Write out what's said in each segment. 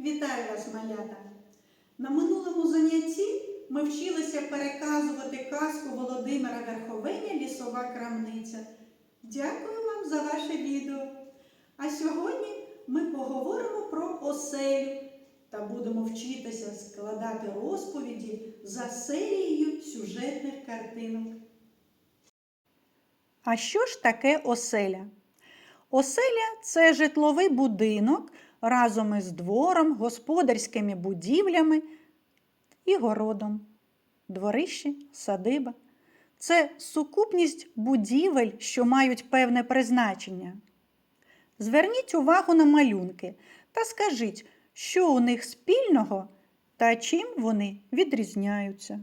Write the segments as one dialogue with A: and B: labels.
A: Вітаю вас, малята! На минулому занятті ми вчилися переказувати казку Володимира Верховеня Лісова крамниця. Дякую вам за ваше відео. А сьогодні ми поговоримо про оселю та будемо вчитися складати розповіді за серією сюжетних картинок. А що ж таке оселя? Оселя це житловий будинок разом із двором, господарськими будівлями і городом. Дворище, садиба. Це сукупність будівель, що мають певне призначення. Зверніть увагу на малюнки та скажіть, що у них спільного та чим вони відрізняються.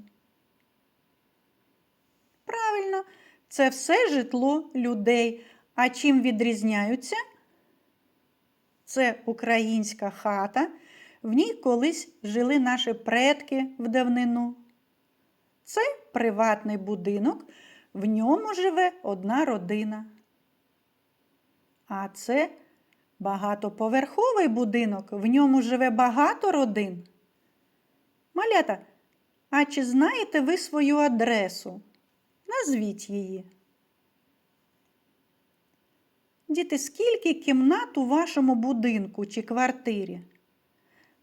A: Правильно, це все житло людей. А чим відрізняються? Це українська хата. В ній колись жили наші предки в давнину. Це приватний будинок, в ньому живе одна родина. А це багатоповерховий будинок, в ньому живе багато родин. Малята, а чи знаєте ви свою адресу? Назвіть її. Діти, скільки кімнат у вашому будинку чи квартирі?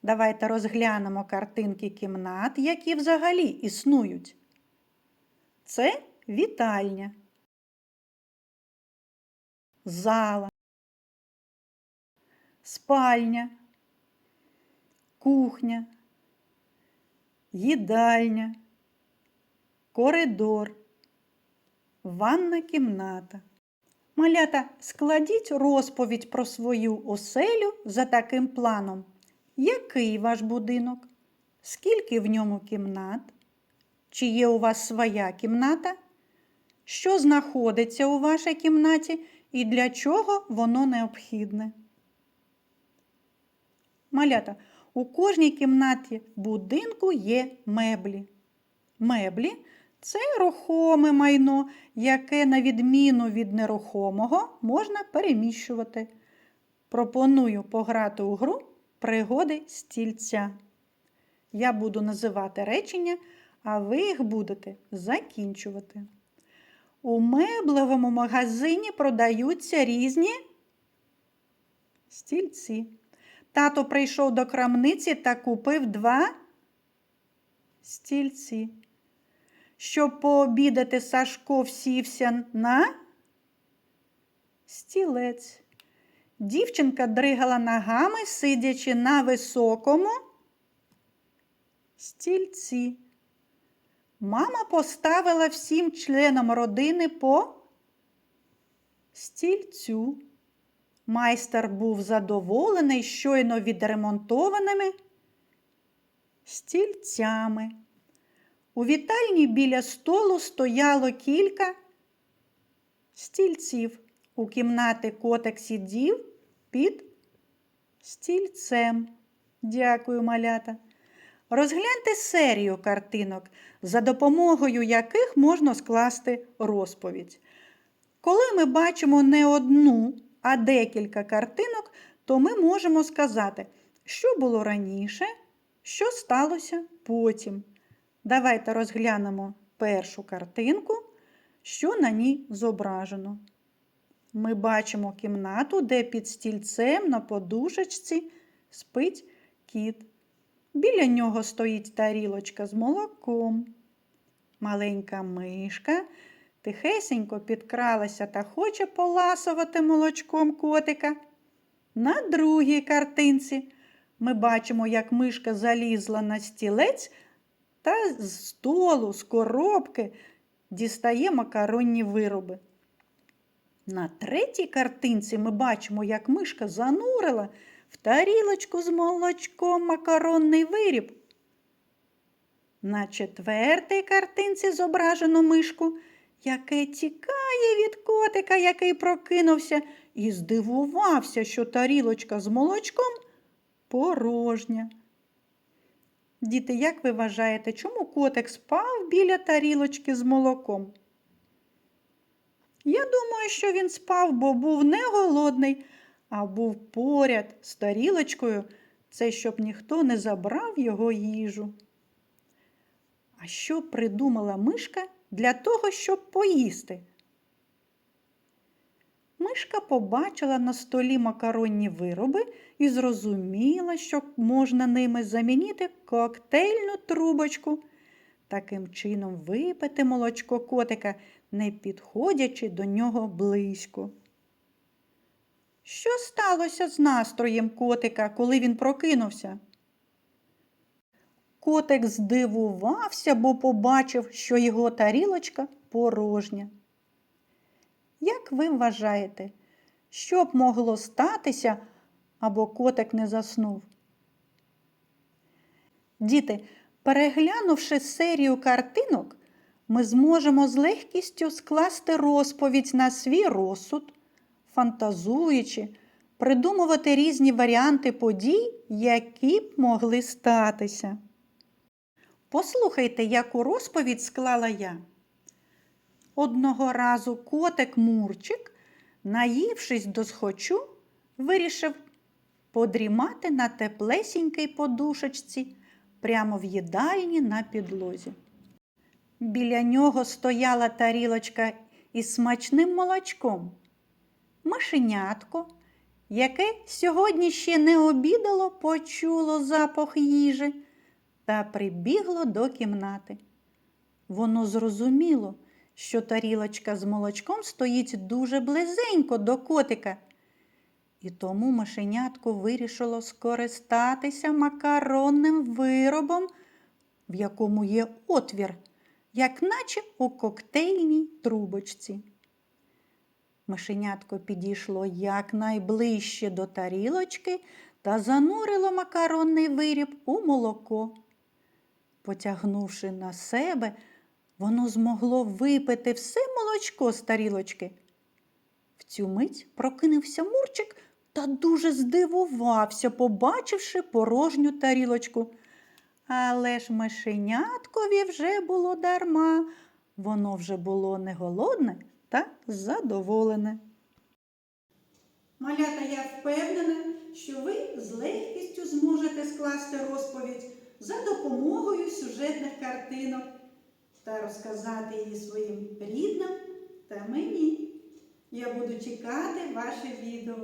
A: Давайте розглянемо картинки кімнат, які взагалі існують. Це вітальня, зала, спальня, кухня, їдальня, коридор, ванна кімната. Малята, складіть розповідь про свою оселю за таким планом. Який ваш будинок? Скільки в ньому кімнат? Чи є у вас своя кімната? Що знаходиться у вашій кімнаті і для чого воно необхідне? Малята, у кожній кімнаті будинку є меблі. Меблі це рухоме майно, яке, на відміну від нерухомого, можна переміщувати. Пропоную пограти у гру пригоди стільця. Я буду називати речення, а ви їх будете закінчувати. У меблевому магазині продаються різні стільці. Тато прийшов до крамниці та купив два стільці. Щоб пообідати, Сашко всівся на стілець. Дівчинка дригала ногами, сидячи на високому стільці. Мама поставила всім членам родини по стільцю. Майстер був задоволений щойно відремонтованими стільцями. У вітальні біля столу стояло кілька стільців. У кімнати котик сидів під стільцем. Дякую, малята. Розгляньте серію картинок, за допомогою яких можна скласти розповідь. Коли ми бачимо не одну, а декілька картинок, то ми можемо сказати, що було раніше, що сталося потім. Давайте розглянемо першу картинку, що на ній зображено. Ми бачимо кімнату, де під стільцем на подушечці спить кіт. Біля нього стоїть тарілочка з молоком. Маленька мишка тихесенько підкралася та хоче поласувати молочком котика. На другій картинці ми бачимо, як мишка залізла на стілець та з столу, з коробки дістає макаронні вироби. На третій картинці ми бачимо, як мишка занурила в тарілочку з молочком макаронний виріб. На четвертій картинці зображено мишку, яке тікає від котика, який прокинувся, і здивувався, що тарілочка з молочком порожня. Діти, як ви вважаєте, чому котик спав біля тарілочки з молоком? Я думаю, що він спав, бо був не голодний, а був поряд з тарілочкою Це щоб ніхто не забрав його їжу. А що придумала мишка для того, щоб поїсти? Мишка побачила на столі макаронні вироби і зрозуміла, що можна ними замінити коктейльну трубочку. Таким чином випити молочко котика, не підходячи до нього близько. Що сталося з настроєм котика, коли він прокинувся? Котик здивувався, бо побачив, що його тарілочка порожня. Як ви вважаєте, що б могло статися, або котик не заснув? Діти, переглянувши серію картинок, ми зможемо з легкістю скласти розповідь на свій розсуд, фантазуючи, придумувати різні варіанти подій, які б могли статися. Послухайте, яку розповідь склала я. Одного разу котик Мурчик, наївшись до схочу, вирішив подрімати на теплесінькій подушечці прямо в їдальні на підлозі. Біля нього стояла тарілочка із смачним молочком. Мишенятко, яке сьогодні ще не обідало, почуло запах їжі та прибігло до кімнати. Воно зрозуміло, що тарілочка з молочком стоїть дуже близенько до котика. І тому мишенятко вирішило скористатися макаронним виробом, в якому є отвір, як наче у коктейльній трубочці. Мишенятко підійшло якнайближче до тарілочки та занурило макаронний виріб у молоко. Потягнувши на себе, воно змогло випити все молочко з тарілочки. В цю мить прокинувся Мурчик та дуже здивувався, побачивши порожню тарілочку. Але ж мишеняткові вже було дарма, воно вже було не голодне та задоволене. Малята, я впевнена, що ви з легкістю зможете скласти розповідь за допомогою сюжетних картинок та розказати її своїм рідним та мені. Я буду чекати ваше відео.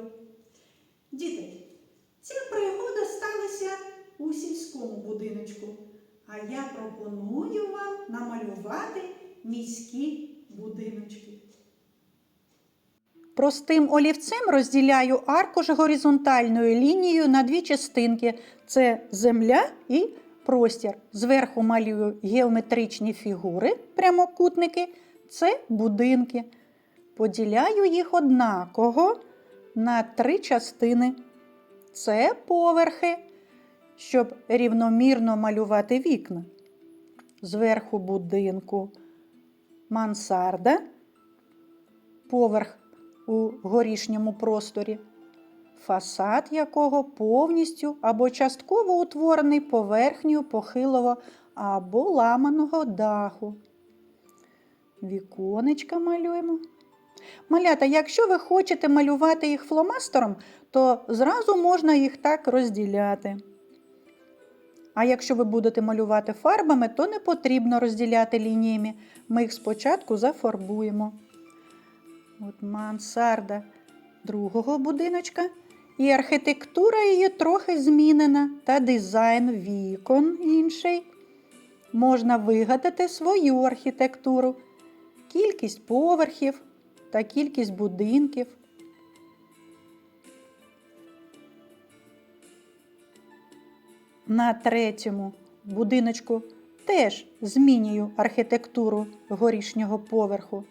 A: Діти, ця пригода сталася у сільському будиночку, а я пропоную вам намалювати міські будиночки. Простим олівцем розділяю аркуш горизонтальною лінією на дві частинки: це земля і простір. Зверху малюю геометричні фігури, прямокутники, це будинки. Поділяю їх однаково на три частини. Це поверхи, щоб рівномірно малювати вікна. Зверху будинку мансарда, поверх у горішньому просторі, фасад якого повністю або частково утворений поверхнею похилого або ламаного даху. Віконечка малюємо. Малята, якщо ви хочете малювати їх фломастером, то зразу можна їх так розділяти. А якщо ви будете малювати фарбами, то не потрібно розділяти лініями. Ми їх спочатку зафарбуємо. От мансарда другого будиночка. І архітектура її трохи змінена, та дизайн вікон інший. Можна вигадати свою архітектуру, кількість поверхів та кількість будинків. На третьому будиночку теж змінюю архітектуру горішнього поверху.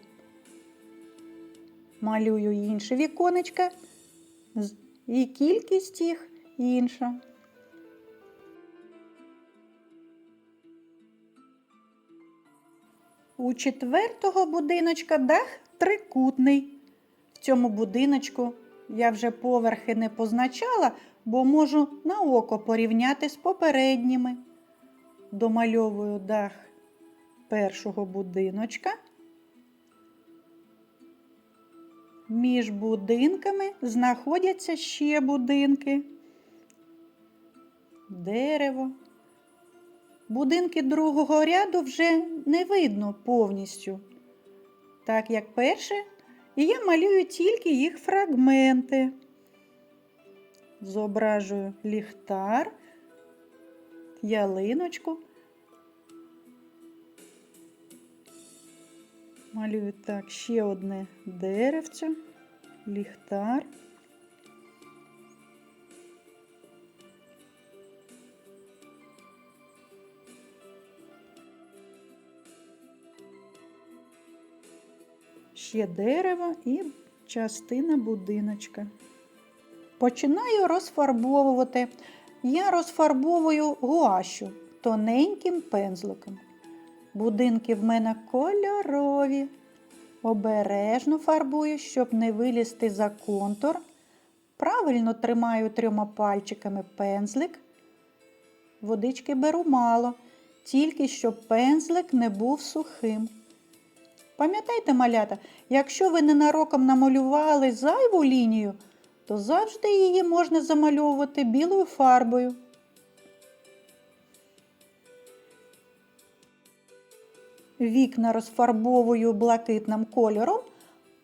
A: Малюю інше віконечка і кількість їх інша. У четвертого будиночка дах трикутний. В цьому будиночку я вже поверхи не позначала, бо можу на око порівняти з попередніми. Домальовую дах першого будиночка. Між будинками знаходяться ще будинки. дерево. Будинки другого ряду вже не видно повністю, так як перше, і я малюю тільки їх фрагменти. Зображую ліхтар, ялиночку. Малюю так ще одне деревце, ліхтар. Ще дерево і частина будиночка. Починаю розфарбовувати. Я розфарбовую гуашу тоненьким пензликом. Будинки в мене кольорові. Обережно фарбую, щоб не вилізти за контур. Правильно тримаю трьома пальчиками пензлик. Водички беру мало, тільки щоб пензлик не був сухим. Пам'ятайте, малята, якщо ви ненароком намалювали зайву лінію, то завжди її можна замальовувати білою фарбою. Вікна розфарбовую блакитним кольором,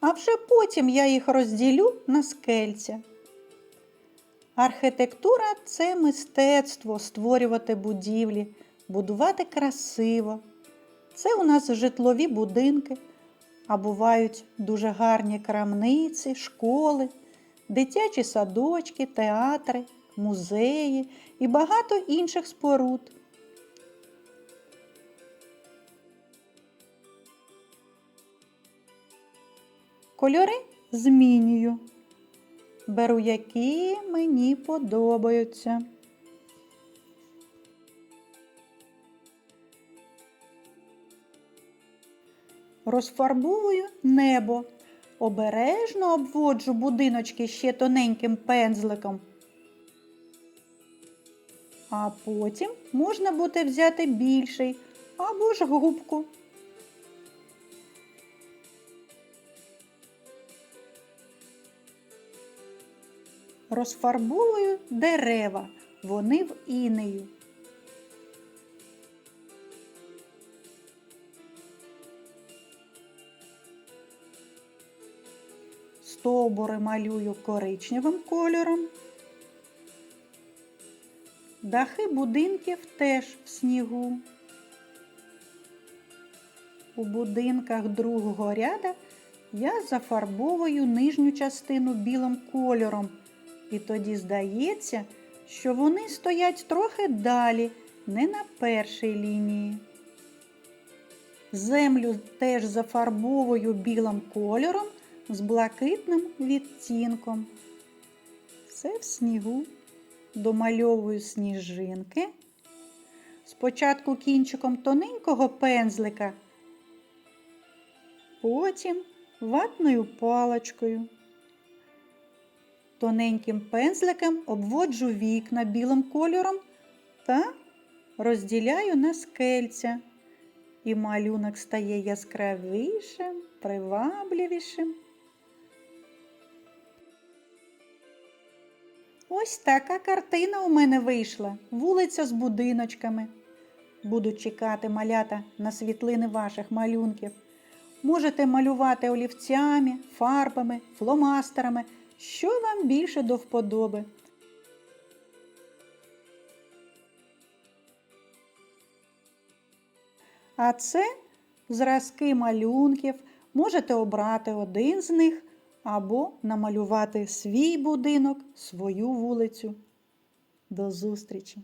A: а вже потім я їх розділю на скельця. Архітектура це мистецтво створювати будівлі, будувати красиво. Це у нас житлові будинки, а бувають дуже гарні крамниці, школи, дитячі садочки, театри, музеї і багато інших споруд. Кольори змінюю. Беру, які мені подобаються. Розфарбовую небо. Обережно обводжу будиночки ще тоненьким пензликом. А потім можна буде взяти більший або ж губку. Розфарбовую дерева, вони в інею. Стовбури малюю коричневим кольором. Дахи будинків теж в снігу. У будинках другого ряда я зафарбовую нижню частину білим кольором. І тоді здається, що вони стоять трохи далі, не на першій лінії. Землю теж зафарбовую білим кольором з блакитним відтінком. Все в снігу. Домальовую сніжинки. Спочатку кінчиком тоненького пензлика, потім ватною паличкою. Тоненьким пензликом обводжу вікна білим кольором та розділяю на скельця. І малюнок стає яскравішим, привабливішим. Ось така картина у мене вийшла. Вулиця з будиночками. Буду чекати малята на світлини ваших малюнків. Можете малювати олівцями, фарбами, фломастерами, що вам більше до вподоби. А це зразки малюнків. Можете обрати один з них або намалювати свій будинок, свою вулицю. До зустрічі!